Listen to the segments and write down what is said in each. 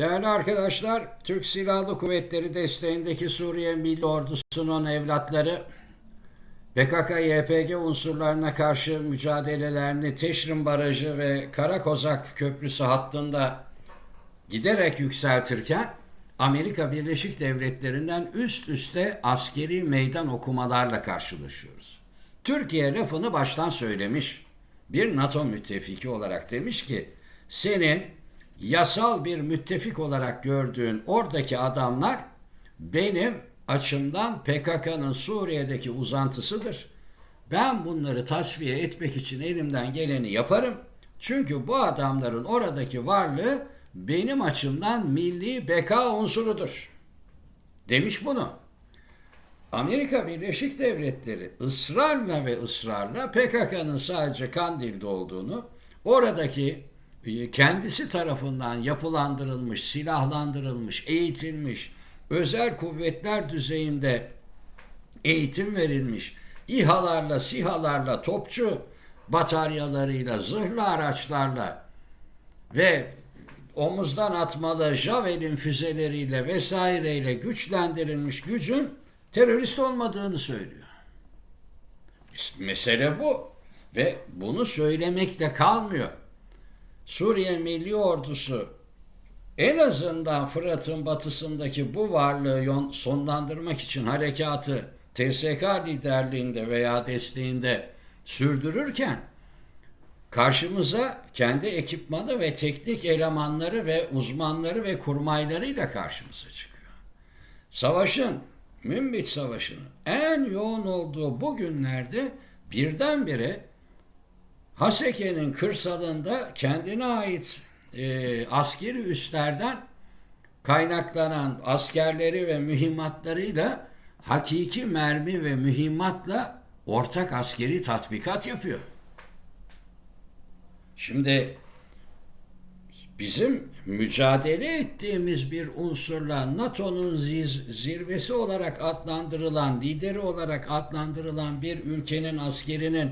Değerli arkadaşlar, Türk Silahlı Kuvvetleri desteğindeki Suriye Milli Ordusu'nun evlatları PKK-YPG unsurlarına karşı mücadelelerini Teşrin Barajı ve Karakozak Köprüsü hattında giderek yükseltirken Amerika Birleşik Devletleri'nden üst üste askeri meydan okumalarla karşılaşıyoruz. Türkiye lafını baştan söylemiş. Bir NATO müttefiki olarak demiş ki senin yasal bir müttefik olarak gördüğün oradaki adamlar benim açımdan PKK'nın Suriye'deki uzantısıdır. Ben bunları tasfiye etmek için elimden geleni yaparım. Çünkü bu adamların oradaki varlığı benim açımdan milli beka unsurudur. Demiş bunu. Amerika Birleşik Devletleri ısrarla ve ısrarla PKK'nın sadece Kandil'de olduğunu, oradaki kendisi tarafından yapılandırılmış, silahlandırılmış, eğitilmiş, özel kuvvetler düzeyinde eğitim verilmiş, İHA'larla, SİHA'larla, topçu bataryalarıyla, zırhlı araçlarla ve omuzdan atmalı Javelin füzeleriyle vesaireyle güçlendirilmiş gücün terörist olmadığını söylüyor. Mesele bu ve bunu söylemekle kalmıyor. Suriye Milli Ordusu en azından Fırat'ın batısındaki bu varlığı sonlandırmak için harekatı TSK liderliğinde veya desteğinde sürdürürken karşımıza kendi ekipmanı ve teknik elemanları ve uzmanları ve kurmaylarıyla karşımıza çıkıyor. Savaşın, Münbit Savaşı'nın en yoğun olduğu bu günlerde birdenbire Haseke'nin kırsalında kendine ait e, askeri üslerden kaynaklanan askerleri ve mühimmatlarıyla hakiki mermi ve mühimmatla ortak askeri tatbikat yapıyor. Şimdi bizim mücadele ettiğimiz bir unsurla NATO'nun zirvesi olarak adlandırılan, lideri olarak adlandırılan bir ülkenin askerinin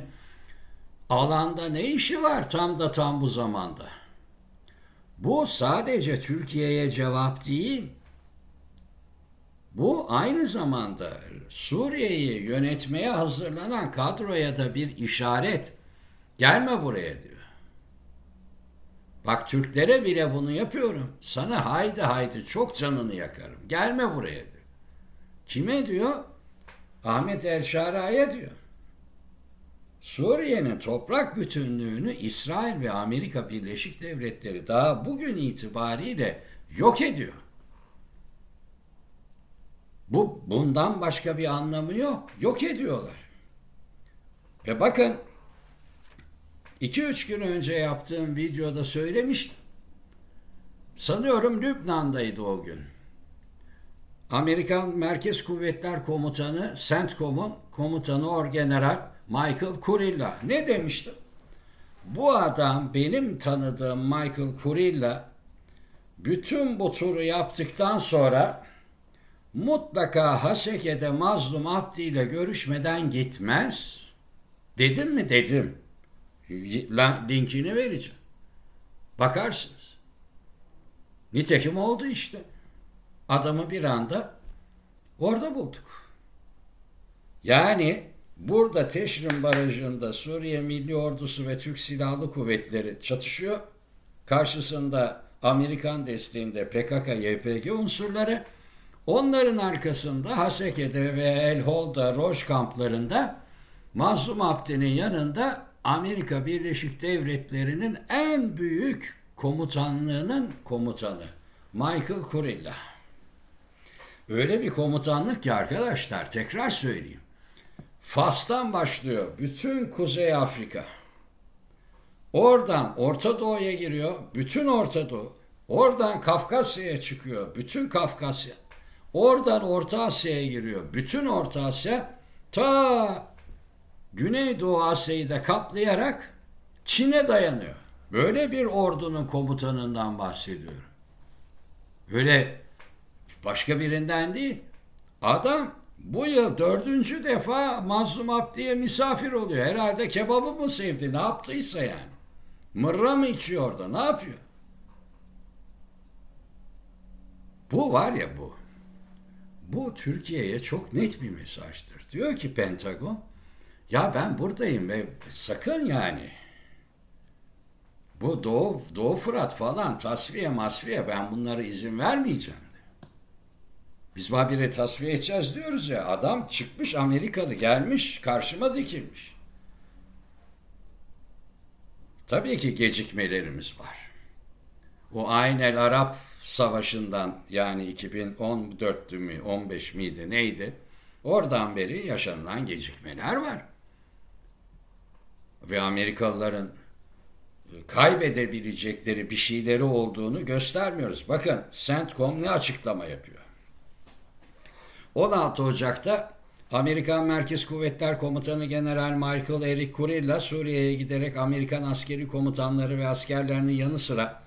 alanda ne işi var tam da tam bu zamanda? Bu sadece Türkiye'ye cevap değil. Bu aynı zamanda Suriye'yi yönetmeye hazırlanan kadroya da bir işaret. Gelme buraya diyor. Bak Türklere bile bunu yapıyorum. Sana haydi haydi çok canını yakarım. Gelme buraya diyor. Kime diyor? Ahmet El Şara'ya diyor. Suriye'nin toprak bütünlüğünü İsrail ve Amerika Birleşik Devletleri daha bugün itibariyle yok ediyor. Bu bundan başka bir anlamı yok. Yok ediyorlar. Ve bakın 2-3 gün önce yaptığım videoda söylemiştim. Sanıyorum Lübnan'daydı o gün. Amerikan Merkez Kuvvetler Komutanı, CENTCOM'un komutanı Orgeneral Michael Kurilla ne demişti? Bu adam benim tanıdığım Michael Kurilla bütün bu turu yaptıktan sonra mutlaka Haseke'de Mazlum Abdi ile görüşmeden gitmez. Dedim mi? Dedim. Linkini vereceğim. Bakarsınız. Nitekim oldu işte. Adamı bir anda orada bulduk. Yani burada Teşrin Barajı'nda Suriye Milli Ordusu ve Türk Silahlı Kuvvetleri çatışıyor. Karşısında Amerikan desteğinde PKK-YPG unsurları. Onların arkasında Haseke'de ve El Hol'da, Roj kamplarında Mazlum Abdi'nin yanında Amerika Birleşik Devletleri'nin en büyük komutanlığının komutanı Michael Kurilla. Öyle bir komutanlık ki arkadaşlar tekrar söyleyeyim. Fas'tan başlıyor bütün Kuzey Afrika. Oradan Orta Doğu'ya giriyor, bütün Orta Doğu. Oradan Kafkasya'ya çıkıyor, bütün Kafkasya. Oradan Orta Asya'ya giriyor, bütün Orta Asya. Ta Güneydoğu Asya'yı da kaplayarak Çin'e dayanıyor. Böyle bir ordunun komutanından bahsediyorum. Öyle başka birinden değil. Adam bu yıl dördüncü defa Mazlum Abdi'ye misafir oluyor. Herhalde kebabı mı sevdi ne yaptıysa yani. Mırra mı içiyor orada ne yapıyor? Bu var ya bu. Bu Türkiye'ye çok net bir mesajdır. Diyor ki Pentagon, ya ben buradayım ve sakın yani bu Doğu, Doğu Fırat falan tasfiye masfiye ben bunlara izin vermeyeceğim. Biz habire tasfiye edeceğiz diyoruz ya. Adam çıkmış Amerikalı gelmiş karşıma dikilmiş. Tabii ki gecikmelerimiz var. O Aynel Arap Savaşı'ndan yani 2014'tü mü 15 miydi neydi? Oradan beri yaşanılan gecikmeler var. Ve Amerikalıların kaybedebilecekleri bir şeyleri olduğunu göstermiyoruz. Bakın CENTCOM ne açıklama yapıyor? 16 Ocak'ta Amerikan Merkez Kuvvetler Komutanı General Michael Eric Kurilla Suriye'ye giderek Amerikan askeri komutanları ve askerlerinin yanı sıra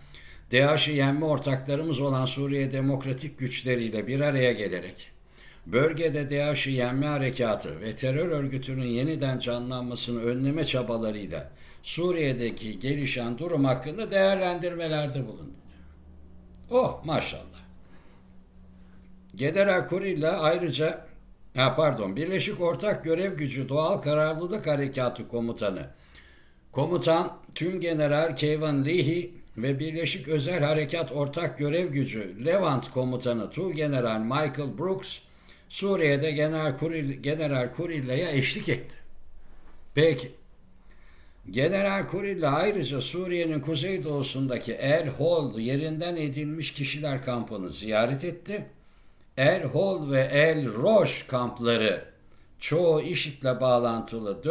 DAEŞ'i yenme ortaklarımız olan Suriye Demokratik Güçleriyle bir araya gelerek bölgede DAEŞ'i yenme harekatı ve terör örgütünün yeniden canlanmasını önleme çabalarıyla Suriye'deki gelişen durum hakkında değerlendirmelerde bulundu. Oh maşallah. General Kurilla ayrıca ha pardon Birleşik Ortak Görev Gücü Doğal Kararlılık Harekatı Komutanı Komutan Tüm General Kevin Leahy ve Birleşik Özel Harekat Ortak Görev Gücü Levant Komutanı Tu General Michael Brooks Suriye'de General, Kuril, General Kurilla'ya eşlik etti. Peki. General Kurilla ayrıca Suriye'nin kuzeydoğusundaki El Hol yerinden edilmiş kişiler kampını ziyaret etti. El Hol ve El Roş kampları çoğu IŞİD'le bağlantılı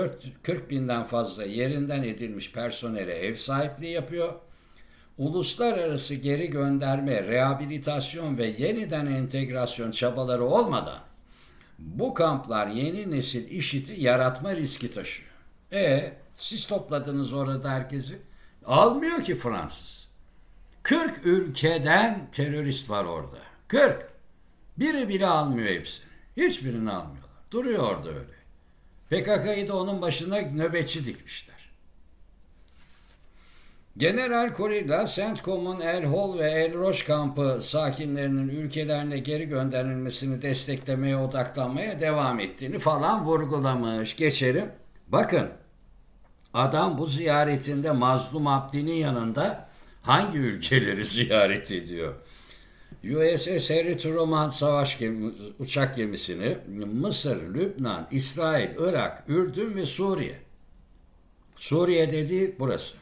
40 binden fazla yerinden edilmiş personele ev sahipliği yapıyor. Uluslararası geri gönderme, rehabilitasyon ve yeniden entegrasyon çabaları olmadan bu kamplar yeni nesil IŞİD'i yaratma riski taşıyor. E siz topladınız orada herkesi. Almıyor ki Fransız. 40 ülkeden terörist var orada. 40. Biri bile almıyor hepsini. Hiçbirini almıyorlar. Duruyor orada öyle. PKK'yı da onun başına nöbetçi dikmişler. General Kurilla, CENTCOM'un El Hol ve El Roş kampı sakinlerinin ülkelerine geri gönderilmesini desteklemeye odaklanmaya devam ettiğini falan vurgulamış. Geçelim. Bakın adam bu ziyaretinde Mazlum Abdi'nin yanında hangi ülkeleri ziyaret ediyor? USS Harry Truman savaş gemi, uçak gemisini Mısır, Lübnan, İsrail, Irak, Ürdün ve Suriye. Suriye dedi burası.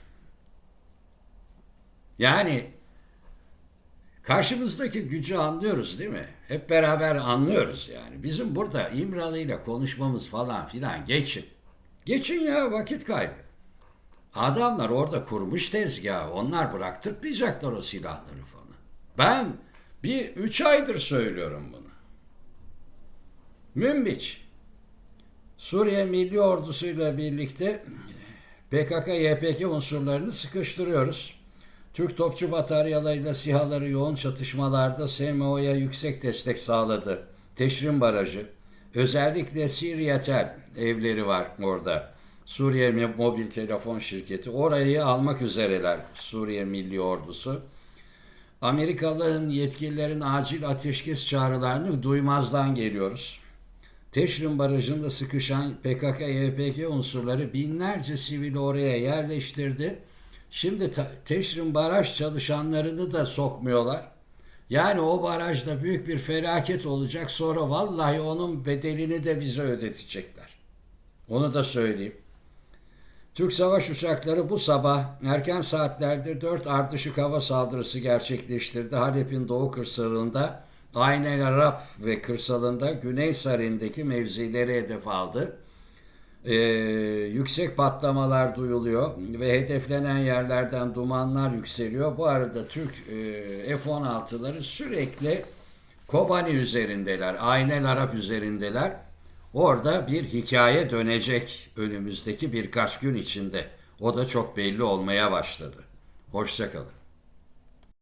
Yani karşımızdaki gücü anlıyoruz değil mi? Hep beraber anlıyoruz yani. Bizim burada İmralı ile konuşmamız falan filan geçin. Geçin ya vakit kaybı. Adamlar orada kurmuş tezgahı. Onlar bıraktırmayacaklar o silahları falan. Ben bir üç aydır söylüyorum bunu. Münbiç. Suriye Milli Ordusu'yla birlikte PKK-YPG unsurlarını sıkıştırıyoruz. Türk topçu bataryalarıyla SİHA'ları yoğun çatışmalarda SMO'ya yüksek destek sağladı. Teşrin Barajı, özellikle Siriyatel evleri var orada. Suriye Mobil Telefon Şirketi. Orayı almak üzereler Suriye Milli Ordusu. Amerikalıların yetkililerin acil ateşkes çağrılarını duymazdan geliyoruz. Teşrin Barajı'nda sıkışan PKK-YPG unsurları binlerce sivili oraya yerleştirdi. Şimdi Teşrin Baraj çalışanlarını da sokmuyorlar. Yani o barajda büyük bir felaket olacak. Sonra vallahi onun bedelini de bize ödetecekler. Onu da söyleyeyim. Türk savaş uçakları bu sabah erken saatlerde 4 ardışık hava saldırısı gerçekleştirdi. Halep'in doğu kırsalında, Aynel Arap ve kırsalında Güney Sarin'deki mevzileri hedef aldı. Ee, yüksek patlamalar duyuluyor ve hedeflenen yerlerden dumanlar yükseliyor. Bu arada Türk e, F-16'ları sürekli Kobani üzerindeler, Aynel Arap üzerindeler. Orada bir hikaye dönecek önümüzdeki birkaç gün içinde. O da çok belli olmaya başladı. Hoşçakalın.